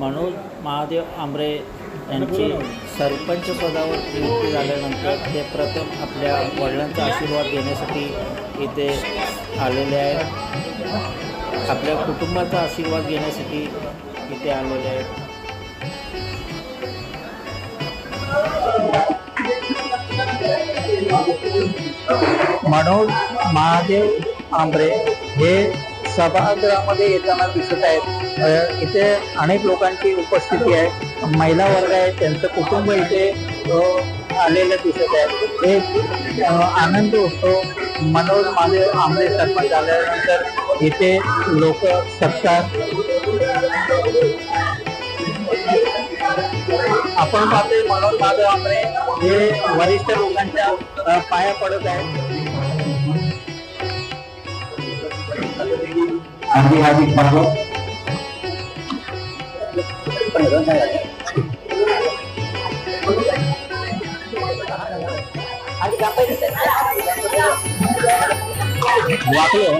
मनोज महादेव आंबरे यांची सरपंच पदावर नियुक्ती झाल्यानंतर ते प्रथम आपल्या वडिलांचा आशीर्वाद घेण्यासाठी इथे आलेले आहेत. आपल्या कुटुंबाचा आशीर्वाद घेण्यासाठी इथे आलेले आहेत. मनोज महादेव आंबरे हे सभागृहामध्ये येताना दिसत आहेत. इथे अनेक लोकांची उपस्थिती आहे. महिला वर्ग आहे त्यांचं कुटुंब इथे आलेलं दिसत आहे. एक आनंद होतो मनोज महादेव आमले सरपंच झाल्यानंतर इथे लोक सत्कार. आपण पाहतोय मनोज माधव आमरे हे वरिष्ठ लोकांच्या पाया पडत आहेत. हार्दिक हार्दिक स्वागत वाकलो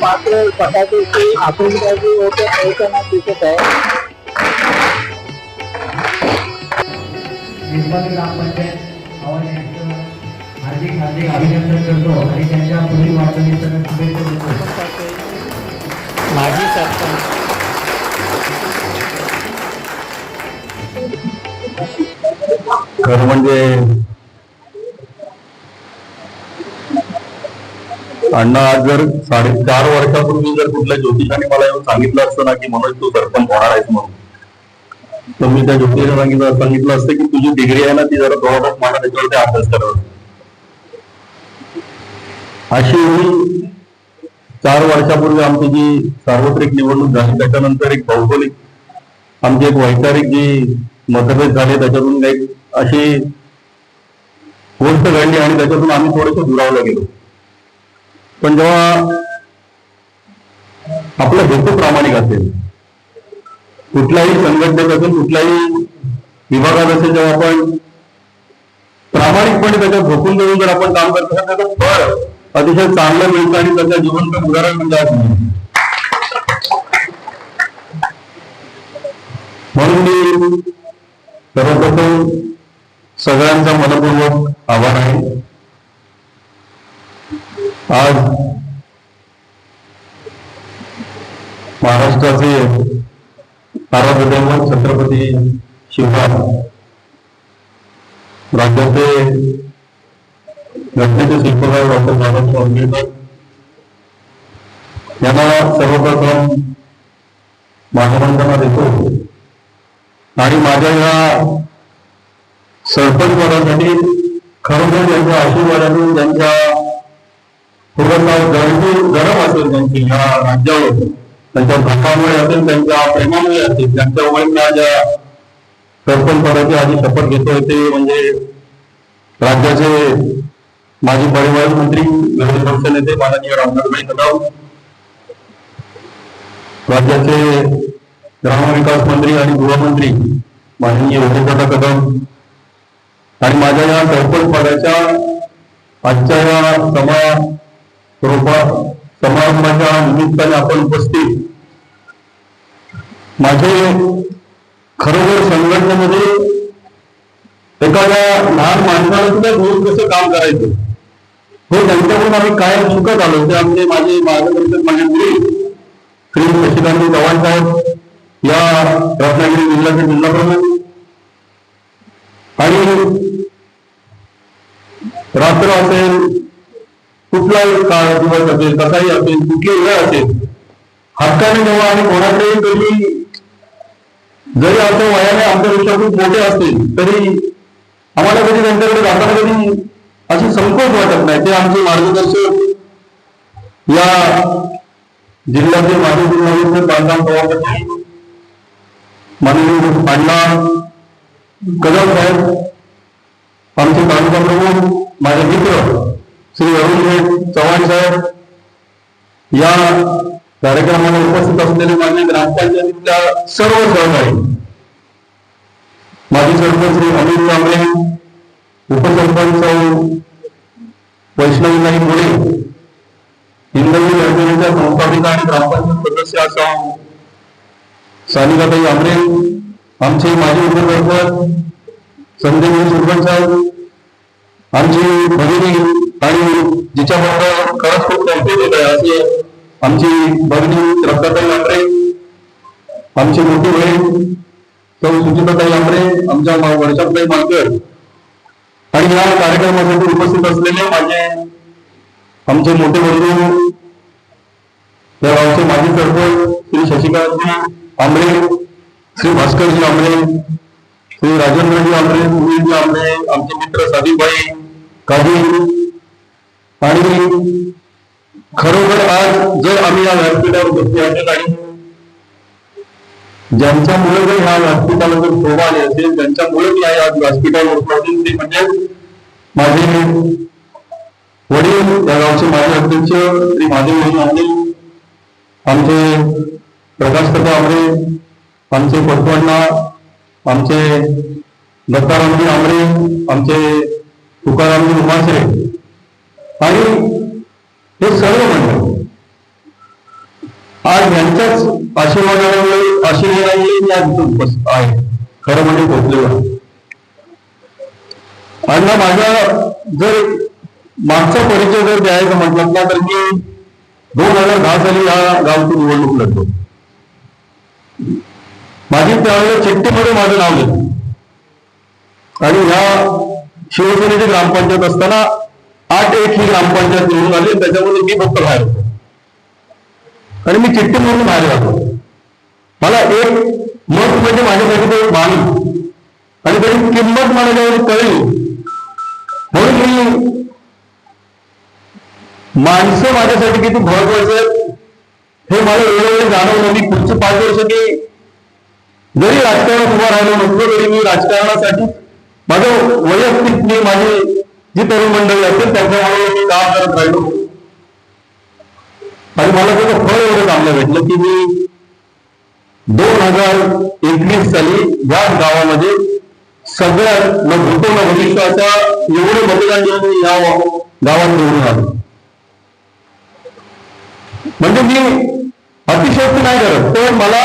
मात्र फटाक्याची आतुरबाजी होते होताना दिसत आहे. निर्मल ग्रामपंचायत आव्हान यांचं हार्दिक हार्दिक अभिनंदन करतो आणि त्यांच्या पुढील वाटचालीसाठी शुभेच्छा देतो. आपण पाहतोय माजी सरपंच. खरं म्हणजे अण्णा आज जर साडेचार वर्षापूर्वी जर कुठल्या ज्योतिषाने मला येऊन सांगितलं असतं ना की मनोज तू सरपंच होणार आहेस म्हणून. तर मी त्या ज्योतिषाने सांगितलं सांगितलं असतं की तुझी डिग्री आहे ना ती जरा थोडासा मला त्याच्यावरती अभ्यास करावा अशी एवढी चार वर्षापूर्वी आमची जी सार्वत्रिक निवडणूक झाली त्याच्यानंतर एक भौगोलिक आमची एक वैचारिक जी मतभेद झाले त्याच्यातून एक अशी गोष्ट घडली आणि त्याच्यातून आम्ही थोडंसं दुरावलं गेलो. पण जेव्हा आपला हेतू प्रामाणिक असेल कुठल्याही संघटनेत असेल कुठल्याही विभागात असेल जेव्हा आपण प्रामाणिकपणे त्याच्या झोकून देऊन जर आपण काम करत असाल त्याचं फळ अतिशय चांगलं मिळतं आणि त्याच्या जीवन उदाहरण म्हणजे आज म्हणून मी सर्वप्रथम सगळ्यांचा मनपूर्वक आभार आहे. आज महाराष्ट्राचे आराध्यदैवत छत्रपती शिवराज राज्याचे घटनेचे शिल्पकार डॉक्टर बाबासाहेब आंबेडकर. यांना सर्वप्रथम मानवंदना देतो. आणि माझ्या या सरपंच पदासाठी खरोखर त्यांच्या आशीर्वादाने त्यांच्या पूर्ण गरम असेल त्यांची या राज्यावर. त्यांच्या धकामुळे असेल त्यांच्या प्रेमामुळे असेल त्यांच्या मी ज्या सरपंच पदाची आधी शपथ घेतोय ते म्हणजे राज्याचे माजी परिवहन मंत्री पक्ष नेते माननीय रामनाथभाई कदम राज्याचे ग्रामविकास मंत्री आणि गृहमंत्री माननीय उदयदादा कदम. आणि माझ्या या सरपंच पदाच्या आजच्या या समा समारंभाच्या निमित्ताने आपण उपस्थित माझे खरोखर संघटनेमध्ये एखाद्या लहान माणसाला सुद्धा घेऊन कसं काम करायचं? हे त्यांच्याकडून आम्ही काय चुकत आलो? ते आमचे माझे मार्गदर्शक माझे मुली श्री शशिकांत चव्हाण साहेब या रत्नागिरी जिल्ह्याचे जिल्हा प्रमुख. आणि रात्र असेल कुठलाही काळ दिवस असेल कसाही असेल कुठली वेळ असेल हक्काने जेव्हा आणि कोणाकडेही कधी जरी आमच्या वयाने आमच्यापेक्षा खूप मोठे असतील तरी आम्हाला कधी त्यांच्याकडे जाताना कधी अशी संकोच वाटत नाही. ते आमचे मार्गदर्शक या जिल्ह्याचे माजी जिल्हा बांधकाम सभापती माननीय पांडा कदम साहेब आमचे तालुका प्रमुख माझे मित्र श्री अरुण चव्हाण साहेब या कार्यक्रमाला उपस्थित असलेले माझे ग्रामपंचायतीतल्या सर्व सहकारी माजी सरपंच श्री अमित कांबळे उपसरपंच वैष्णवीताई मुळे हिंदवी योजनेच्या संस्थापिका आणि ग्रामपंचायत सदस्य असा सानिकाताई आमरे आमचे माजी उपसरपंच संजय सुरपंच साहेब आमची भगिनी आणि जिच्याबरोबर खरंच खूप कौतुक होत आहे असे आमची बहिणी रक्ताताई आंबरे आमची मोठी बहीण सौ सुचिताताई आंबरे आमच्या मा- वर्षाताई मालकर आणि या कार्यक्रमासाठी उपस्थित असलेले माझे आमचे मोठे बंधू या गावचे माजी सरपंच श्री शशिकांतजी आंबळे श्री भास्करजी आंबळे श्री राजेंद्रजी आंबळे सुनीलजी आंबळे आमचे मित्र सादिकबाई काजी आणि खरोखर आज जर आम्ही या व्यासपीठावर बसलो असेल आणि ज्यांच्यामुळे जर ह्या व्यासपीठाला जर शोभा आली असेल ज्यांच्यामुळे मी या व्यासपीठावर बसलो असेल ते म्हणजे माझे वडील या गावचे माजी अध्यक्ष श्री महादेव भाई आणि आमचे प्रकाश कथा आमरे आमचे पटवण्णा आमचे दत्तारामजी आमरे आमचे तुकारामजी उमाश्रे आणि हे सर्व म्हणतात आज यांच्याच आशीर्वादामुळे आशीर्वादामुळे मी आज उपस्थित आहे. खरं म्हणजे पोचलेलो आहे आणि ना माझा जर मागचा परिचय जर द्यायचा म्हटलं ना तर मी दोन हजार दहा साली या गावची निवडणूक लढलो. माझी त्यावेळेला चिठ्ठीमध्ये माझं नाव घेतलं आणि ह्या शिवसेनेची ग्रामपंचायत असताना आठ एक ही ग्रामपंचायत निवडून आली त्याच्यामध्ये मी फक्त बाहेर होतो. आणि मी चिठ्ठी म्हणून बाहेर जातो. मला एक मत म्हणजे माझ्यासाठी तो एक आणि त्याची किंमत मला जेव्हा कळली म्हणून मी माणसं माझ्यासाठी किती महत्त्वाचे आहेत हे मला वेळोवेळी जाणवलं. मी पुढचे पाच वर्ष की जरी राजकारणात उभा राहिलो नसलो तरी मी राजकारणासाठी माझं वैयक्तिक मी माझी जी तरुण मंडळी असतील त्यांच्यामुळे मी काम करत राहिलो. आणि मला त्याचं फळ एवढं चांगलं भेटलं की मी दोन हजार एकवीस साली याच गावामध्ये सगळ्यात न भूतो न भविष्याच्या एवढे मतदान घेऊन या गावात निवडून आलो. म्हणजे मी अतिशयोक्ती नाही करत तर मला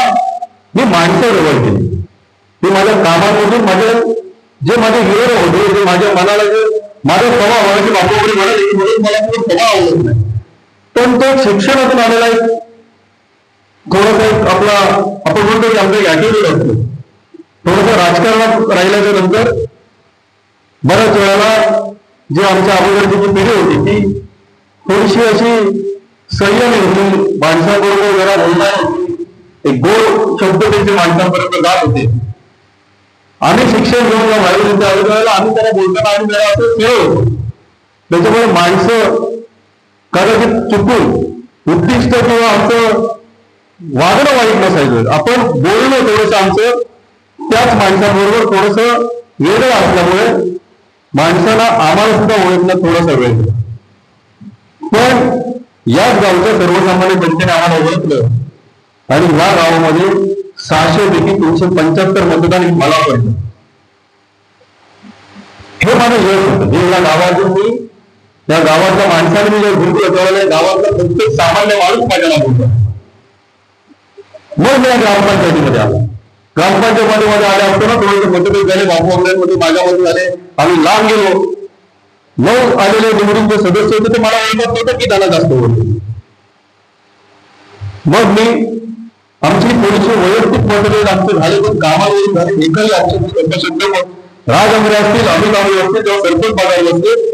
मी माणसं जवळ केली मी माझ्या कामामधून माझे जे माझे हिरो होते जे माझ्या मनाला जे माझा स्वभाव माझी बापूकडे म्हणाले म्हणून मला तो स्वभाव आवडत नाही. पण तो एक शिक्षणातून आलेला एक थोडासा एक आपला आपण म्हणतो की आमचा ॲटिट्यूड असतो. थोडस राजकारणात राहिल्याच्या नंतर बऱ्याच वेळेला जे आमच्या अगोदरची जी पिढी होती ती थोडीशी अशी संयमी होती. माणसाबरोबर जरा बोलणार एक गोड शब्द त्यांच्या माणसांपर्यंत जात होते. आम्ही शिक्षण घेऊन जेव्हा बाहेर येतो त्यावेळेला आम्ही त्याला बोलताना आणि त्याला असं फिरवतो त्याच्यामुळे माणसं कदाचित चुकून उद्दिष्ट किंवा आमचं वागणं वाईट नसायचं आपण बोलणं थोडंसं आमचं त्याच माणसाबरोबर थोडस वेगळं असल्यामुळे माणसाला आम्हाला सुद्धा ओळखणं थोडासा वेळ पण याच गावच्या सर्वसामान्य जनतेने आम्हाला ओळखलं. आणि या गावामध्ये सहाशे पैकी तीनशे पंच्याहत्तर मतदान मला पडलं. हे माझं यश होतं. हे या गावातून मी त्या गावातल्या माणसाने मी जेव्हा गुंतलं त्यावेळेला गावातला प्रत्येक सामान्य माणूस माझ्याला बोलतो. मग मी या ग्रामपंचायतीमध्ये आलो. ग्रामपंचायतीमध्ये मध्ये आले असताना थोडेसे मतभेद झाले बापू मध्ये माझ्यामध्ये झाले. आम्ही लांब गेलो. मग आलेले निवडून जे सदस्य होते ते मला ओळखत नव्हतं की त्याला जास्त ओळखले मग मी आमची थोडीशी वैयक्तिक मतभेद आमचे झाले पण कामावरून झाले एकही आमचे शब्द राज असतील अमित आमरे असतील तेव्हा सरपंच बघायला असतील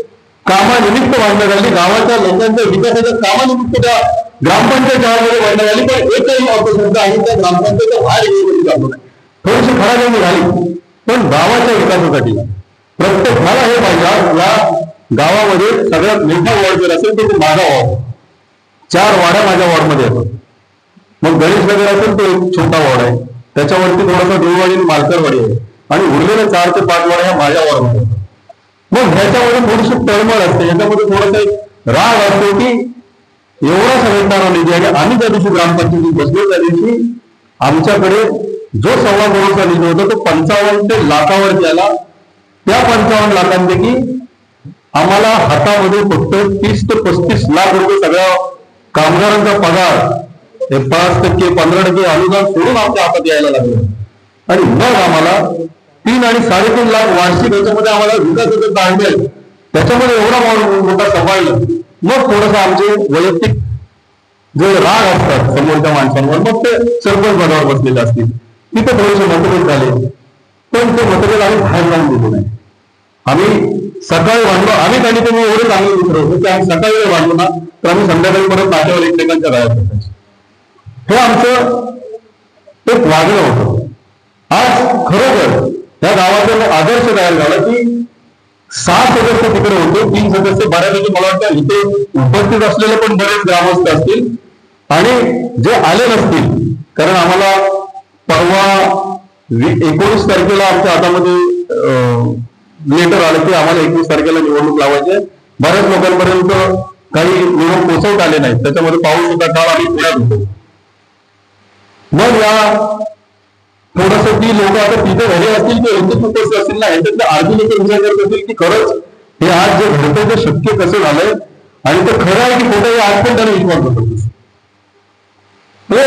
कामानिमित्त वाढण्यात झाली गावाच्या लोकांच्या विकासाच्या कामानिमित्त त्या ग्रामपंचायत गावामध्ये भांडणं झाली पण एकही अपशब्द आहे त्या ग्रामपंचायतच्या बाहेर गेलेली चालू नाही. थोडीशी खराबी झाली. पण गावाच्या विकासासाठी प्रत्येक मला हे पाहिजे. या गावामध्ये सगळ्यात मोठा वॉर्ड जर असेल तर तो माझा वॉर्ड. चार वाड्या माझ्या वॉर्डमध्ये येतात मग गणेश नगर असेल तो एक छोटा वॉर्ड आहे. त्याच्यावरती थोडासा देववाडी आणि मालकरवाडी आहे. आणि उरलेल्या चार ते पाच वाड्या ह्या माझ्या वॉर्डमध्ये येतात. मग ह्याच्यामध्ये थोडीशी तळमळ असते. याच्यामध्ये थोडासा एक राग असतो की एवढा सगळणारा निधी आहे. आणि आम्ही त्या दिवशी ग्रामपंचायतीत बसलो त्या दिवशी आमच्याकडे जो सव्वा करोडचा निधी होता तो पंचावन्न ते लाखावर गेला त्या पंचावन्न लाखांपैकी आम्हाला हातामध्ये फक्त तीस ते पस्तीस लाख रुपये सगळ्या कामगारांचा पगार हे पाच टक्के पंधरा टक्के अनुदान सोडून आमच्या हातात यायला लागलं. आणि मग आम्हाला तीन आणि साडेतीन लाख वार्षिक याच्यामध्ये आम्हाला विकासाचं काय त्याच्यामध्ये एवढा मोठा मोठा मग थोडस आमचे वैयक्तिक जे राग असतात समोरच्या माणसांवर मग ते सरपंच पदावर बसलेले असतील. तिथे थोडेसे मतभेद झाले. पण ते मतभेद आम्ही बाहेर जाऊन दिले नाही. आम्ही सकाळी भांडलो आम्ही त्यांनी तुम्ही एवढे चांगले मित्र होतो की आम्ही सकाळी वेळ ना तर आम्ही संध्याकाळी परत नाट्यावर एकमेकांच्या गळ्यात बसायचो. हे आमचं एक वागणं होतं. आज खरोखर या गावाचा आदर्श तयार झाला की सहा सदस्य तिकडे होते तीन सदस्य बऱ्यापैकी मला वाटतं इथे उपस्थित असलेले पण बरेच ग्रामस्थ असतील. आणि जे आले नसतील कारण आम्हाला परवा वी- एकोणीस तारखेला आमच्या हातामध्ये लेटर आलं की आम्हाला एकवीस तारखेला निवडणूक लावायची आहे. बऱ्याच लोकांपर्यंत काही निवडणूक पोहोचवता आले नाहीत त्याच्यामध्ये पाऊस होता काळ आम्ही पुण्यात होतो मग या थोडस ती लोक आता तिथे घरी असतील ते एकच उपस्थित असतील ना यांच्यातले अर्धी लोक विचार करत असतील की खरंच हे आज जे घडतंय ते शक्य कसं झालंय? आणि ते खरं आहे की खोटं हे आज पण त्याला विश्वास बसत म्हणजे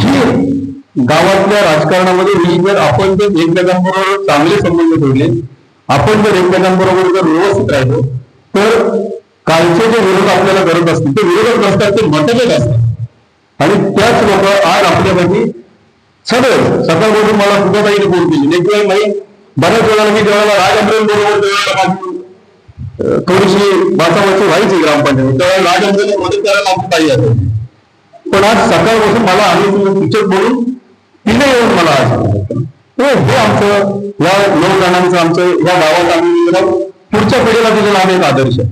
ही गावातल्या राजकारणामध्ये ही जर आपण जर एकमेकांबरोबर चांगले संबंध ठेवले आपण जर एकमेकांबरोबर जर व्यवस्थित राहिलो तर कालचे जे विरोध आपल्याला करत असतील ते विरोधक नसतात ते मतभेद असतात. आणि त्याच लोक आज आपल्यापैकी सकाळ सकाळपासून मला कुठं काही फोन केली. एक वेळ नाही बऱ्याच वेळेला मी जेव्हा राजअमरेन बरोबर त्यावेळेला माझी थोडीशी वाचावाची व्हायची ग्रामपंचायत. त्यावेळेला राजअमरेने मदत करायला आपण काही असं पण आज सकाळपासून मला आम्ही शिक्षक बोलून तिने येऊन मला आज हो, हे आमचं या नऊ जणांचं आमचं या गावात आम्ही पुढच्या पिढीला दिलेला आम्ही एक आदर्श आहे.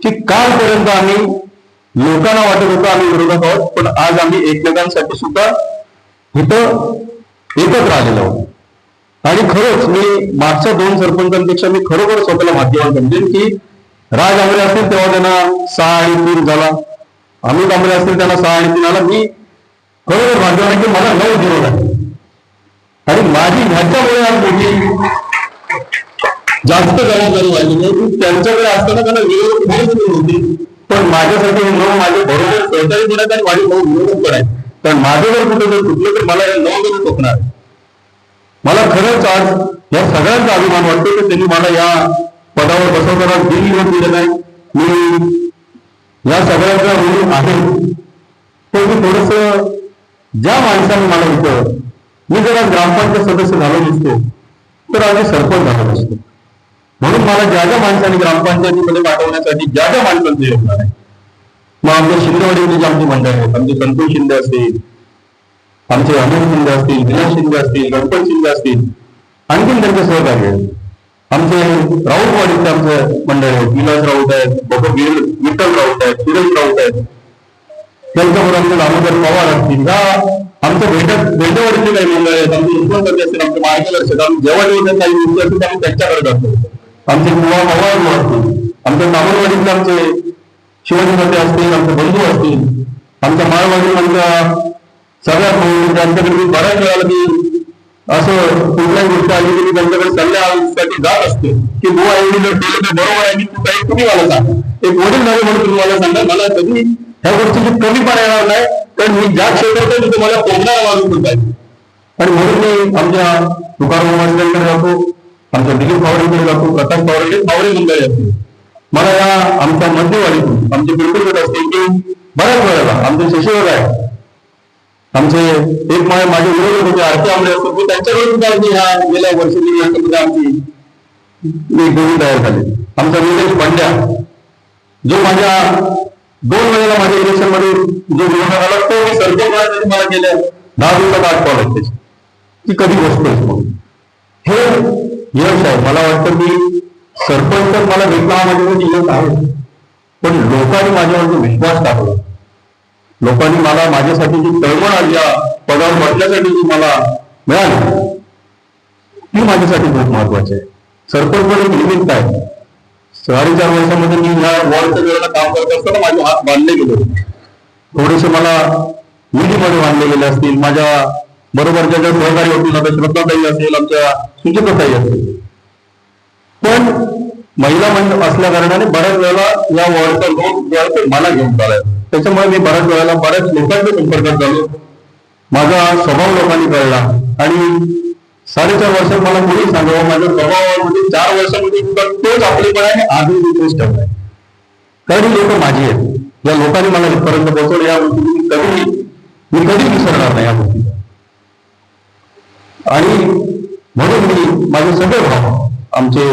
की कालपर्यंत आम्ही लोकांना वाटत होतं आम्ही विरोधात आहोत पण आज आम्ही एकमेकांसाठी सुद्धा इथं एकत्र आलेलो आहोत. आणि खरंच मी मागच्या दोन सरपंचांपेक्षा मी खरोखर स्वतःला भाग्यवान समजेन की राज आंबरे असतील तेव्हा त्यांना सहा आणि तीन झाला. अमित आंबरे असतील त्यांना सहा आणि तीन आला. मी खरोखर भाग्यवान आहे की मला नऊ विरोध आहे आणि माझी ह्याच्यामुळे आज मोठी जास्त जबाबदारी वाढली. नाही त्यांच्याकडे असताना त्यांना विरोध होती पण माझ्यासाठी हे नऊ माझे बरोबर सहकारी मिळत आहेत आणि माझे नऊ विरोधक पण आहेत. कारण माझं जर कुठे जर चुकलं तर मला हे नऊ जर चुकणार मला खरंच आज या सगळ्यांचा अभिमान वाटतो की त्यांनी मला या पदावर बसवताना दिल घेऊन दिलं नाही. मी या सगळ्यांचा ऋणी आहे. तर मी थोडस ज्या माणसाने मला इथं मी जर आज ग्रामपंचायत सदस्य झालो नसतो तर आम्ही सरपंच झालो नसतो. म्हणून मला ज्या ज्या माणसाने ग्रामपंचायतीमध्ये पाठवण्यासाठी ज्या ज्या माणसांचं योगदान आहे. मग आमच्या शिंदेवाडीमध्ये जे आमचे मंडळी आहेत. आमचे संतोष शिंदे असतील आमचे अमोल शिंदे असतील विलास शिंदे असतील गणपत शिंदे असतील आणखीन त्यांचे सहकार्य आहेत. आमचे राऊतवाडीचे आमचे मंडळ आहेत. विलास राऊत आहेत बाबा वीर- विठ्ठल राऊत आहेत सुरेश राऊत आहेत. त्यांच्याबरोबर आमचे दामोदर पवार असतील. या आमच्या भेटत भेटेवाडीचे काही मंडळ आहेत. आमचे उपक्रम असतील आमचे मार्गदर्शक आम्ही जेव्हा जेव्हा काही गोष्टी असतील आम्ही त्यांच्याकडे जातो. आमचे कुवा पवार असतील. आमच्या दामोदरवाडीतले आमचे शिवाजी मध्ये असतील आमचे बंधू असतील आमच्या माळवाडी आमच्या सगळ्या त्यांच्याकडे मी बऱ्याच वेळाला की असं कुठल्याही गोष्ट आली की त्यांच्याकडे सल्ल्यासाठी जात असते. की बुवा एवढी जर केलं तर बरोबर आहे की तू काही तुम्ही मला सांग. एक वडील झाले म्हणून तुम्ही मला सांगा मला कधी ह्या गोष्टीची कमीपणा येणार नाही कारण मी ज्या क्षेत्रात आहे मी तुम्हाला पोहोचणारा वाजवून पाहिजे आणि म्हणून मी आमच्या तुकाराम महाराजांकडे जातो. आमचा दिलीप पावडेकडे जातो प्रताप पावडे पावडे मंडळी असतील मला या आमच्या मध्यवाडीतून आमचे बिलकुल गट असतील की बऱ्याच वेळेला आमचे शशिवर आहे. आमचे एक माय माझे विरोधक होते आरती आंबळे असतो मी त्यांच्याकडून सुद्धा मी ह्या गेल्या वर्षी आमची मी गोळी तयार झाले. आमचा निलेश पांड्या जो माझ्या दोन वेळेला माझ्या इलेक्शनमध्ये जो निवडून आला तो मी सर्व त्याने मला गेल्या दहा दिवसात आठ कॉल की कधी बसतोय? हे यश आहे मला वाटतं की सरपंच तर मला भेटला माझ्यासाठी यश आहे पण लोकांनी माझ्यावरती विश्वास टाकला. लोकांनी मला माझ्यासाठी जी तळमळ आली या पदावर जी मला मिळाली ती माझ्यासाठी खूप महत्वाची आहे. सरपंच पण एक निमित्त आहे. साडेचार वर्षामध्ये मी ह्या वॉर्डच्या वेळेला काम करत असताना माझे हात बांधले गेले होते. थोडेसे मला निधीमध्ये बांधले गेले असतील माझ्या बरोबर ज्याच्यात सहकारी होतील आता श्रद्धाताई असेल आमच्या सुचिताताई असेल. पण महिला मंडळ असल्या कारणाने बऱ्याच वेळेला या वॉर्डचा लोक जो आहे ते मला घेऊन चालाय त्याच्यामुळे मी बऱ्याच वेळेला बऱ्याच लोकांच्या संपर्कात झालो. माझा स्वभाव लोकांनी कळला. आणि साडेचार वर्षात मला कोणी सांगावं माझ्या स्वभावामध्ये चार वर्षामध्ये सुद्धा तोच आपलेपणाने आधी विश्वास ठेवलाय कारण ही लोक माझी आहेत. या लोकांनी मला इथपर्यंत पोहोचवलं या गोष्टी कधी मी कधी विसरणार नाही या गोष्टी आणि म्हणून मी माझे सगळे भाव आमचे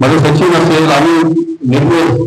माझे सचिन असेल आम्ही निर्मोल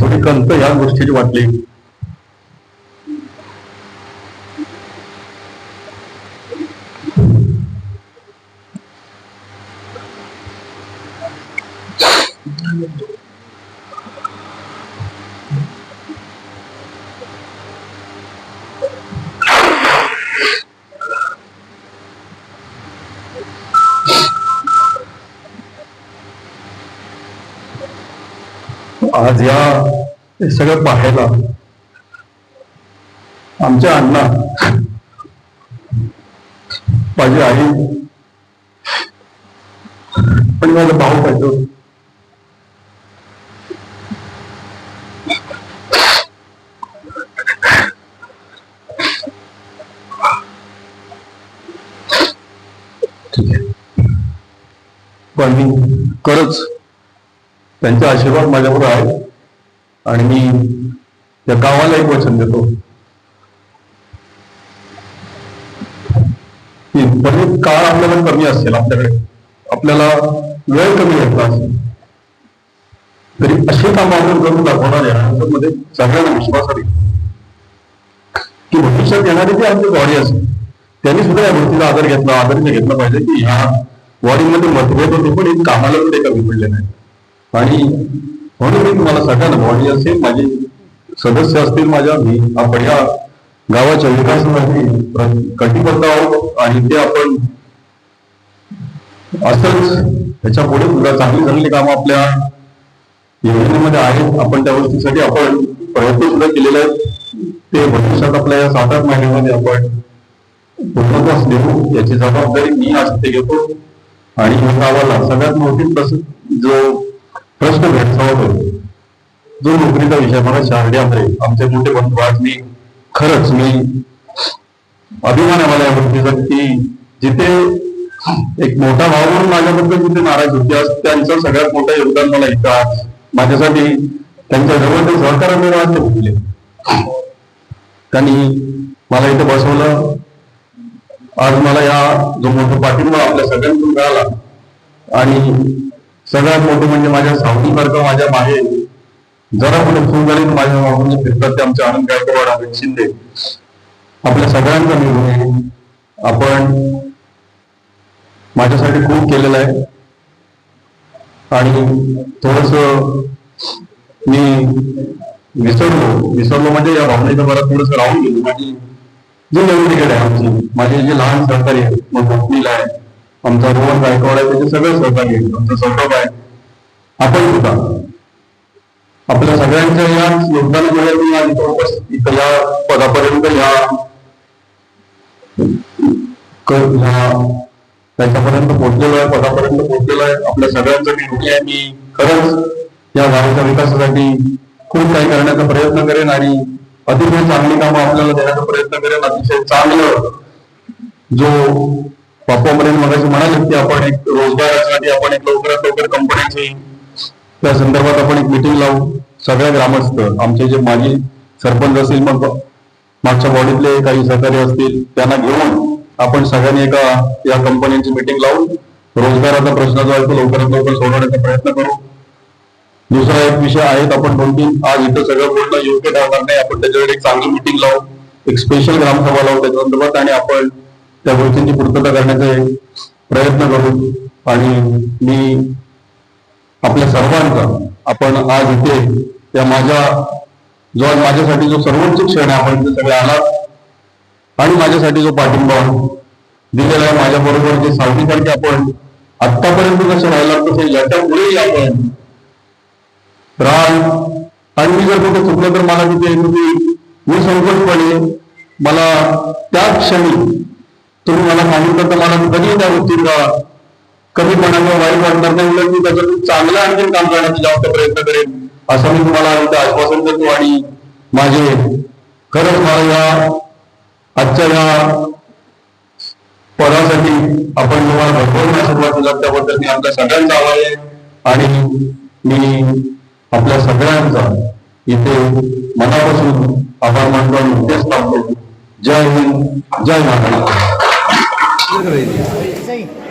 थोडी कंत या गोष्टीची वाटली. हे सगळं पाहायला आमच्या अण्णा माझी आई पण माझा भाऊ पाहिजे पण मी खरंच त्यांचा आशीर्वाद माझ्यावर आहे. आणि मी या गावाला एक वचन देतो. की बरेच काळ आपल्याला कमी असेल आपल्याकडे. आपल्याला वेळ कमी घेतला असेल. तरी असे काम आपण करून दाखवणार आहे मध्ये सगळ्यांना विश्वास आहे. की भविष्यात येणारी जी आमची बॉडी असेल त्यांनी सुद्धा या गोष्टीचा आदर घेतला आदर घेतला पाहिजे की ह्या बॉडीमध्ये मतभेद होते पण एक कामाला ते कमी पडले नाही आणि म्हणून मी तुम्हाला सगळ्यांना बॉडी असेल माझे सदस्य असतील माझ्या मी आपण या गावाच्या विकासासाठी कटिबद्ध आहोत आणि ते आपण असंच त्याच्या पुढे सुद्धा चांगली चांगली कामं आपल्या योजनेमध्ये आहेत. आपण त्या गोष्टीसाठी आपण प्रयत्न सुद्धा केलेले आहेत. ते भविष्यात आपल्या या सात आठ महिन्यामध्ये आपण पूर्णत्वास देऊ याची जबाबदारी मी आज ते घेतो. आणि या गावाला सगळ्यात मोठी प्रस जो प्रश्न भेडसावतो जो नोकरीचा विषय मला शारडे आमरे आमचे मोठे बंधू आज मी खरंच मी अभिमान आहे मला या गोष्टीचा की जिथे एक मोठा भाव म्हणून माझ्याबद्दल जिथे नाराज होते आज त्यांचं सगळ्यात मोठं योगदान मला इथं माझ्यासाठी त्यांच्या जवळ ते सहकार्य मिळवून त्यांनी मला इथे बसवलं. आज मला या जो मोठा पाठिंबा आपल्या सगळ्यांकडून मिळाला. आणि सगळ्यात मोठं म्हणजे माझ्या सावलीसारखं माझ्या मागे. जरा कुठे फुल झाली माझ्या मागून फिरतात ते आमचे आनंद गायकवाड अमित शिंदे. आपल्या सगळ्यांचा निर्णय आहे. आपण माझ्यासाठी खूप केलेलं आहे. आणि थोडस मी विसरलो. विसरलो म्हणजे या भावनेचं मला थोडस राहून गेलो. माझी जी नवीन तिकडे आहे आमची माझे जे लहान सहकारी आहेत मग भोपणीला आहे. आमचा रोहन गायकवाड आहे त्याचे सगळे सहभागी आहेत. आमचा सौरभ आहे. आपण सुद्धा. आपल्या सगळ्यांच्या या योगदानामुळे मी आज इथं उपस्थित इथं या पदापर्यंत या त्याच्यापर्यंत पोहोचलेलो आहे पदापर्यंत पोहोचलेलो आहे. आपल्या सगळ्यांचं मी ऋणी आहे. मी खरंच या गावाच्या विकासासाठी खूप काही करण्याचा प्रयत्न करेन आणि अतिशय चांगली कामं आपल्याला देण्याचा प्रयत्न करेन. अतिशय चांगलं जो बापू अमरेन मगाशी म्हणाले की आपण एक रोजगारासाठी आपण एक लवकरात लवकर कंपन्यांची त्या संदर्भात आपण एक मिटिंग लावू. सगळ्या ग्रामस्थ आमचे जे माजी सरपंच असतील मग मागच्या बॉडीतले काही सहकारी असतील त्यांना घेऊन आपण सगळ्यांनी एका या कंपन्यांची मिटिंग लावून रोजगाराचा प्रश्न जो आहे तो लवकरात लवकर सोडवण्याचा प्रयत्न करू. दुसरा एक विषय आहेत आपण दोन तीन आज इथं सगळं बोलणं योग्य ठरणार नाही. आपण त्याच्याकडे एक चांगली मिटिंग लावू एक स्पेशल ग्रामसभा लावू त्याच्या संदर्भात आणि आपण त्या गोष्टींची पूर्तता करण्याचे प्रयत्न करू आणि मी आपल्या सर्वांचा आपण आज इथे त्या माझ्या जो आज माझ्यासाठी जो सर्वोच्च क्षण आहे आपण सगळे आलात. आणि माझ्यासाठी जो पाठिंबा दिलेला आहे माझ्याबरोबर जे सावधीसारखे आपण आतापर्यंत कसं राहिला तसे याच्यामुळेही आपण राहाल आणि मी जर कुठे चुकलं तर मला तिथे तुम्ही मी संकोचपणे मला त्या क्षणी तुम्ही मला सांगितलं तर मला कधी त्या कधी कोणाला वाईट वाटणार नाही उलट मी त्याच्यातून चांगलं आणखी काम करण्याचा जास्त प्रयत्न करेन असं मी तुम्हाला इथं आश्वासन देतो आणि माझे खरंच मला या आजच्या या पदासाठी आपण तुम्हाला भरपूर सुरुवात केला त्याबद्दल मी आपल्या सगळ्यांचा आभार आहे आणि मी आपल्या सगळ्यांचा इथे मनापासून आभार मानतो आणि उद्देश थांबतो जय हिंद जय महाराष्ट्र. सगळे आहेत ना प्रेममध्ये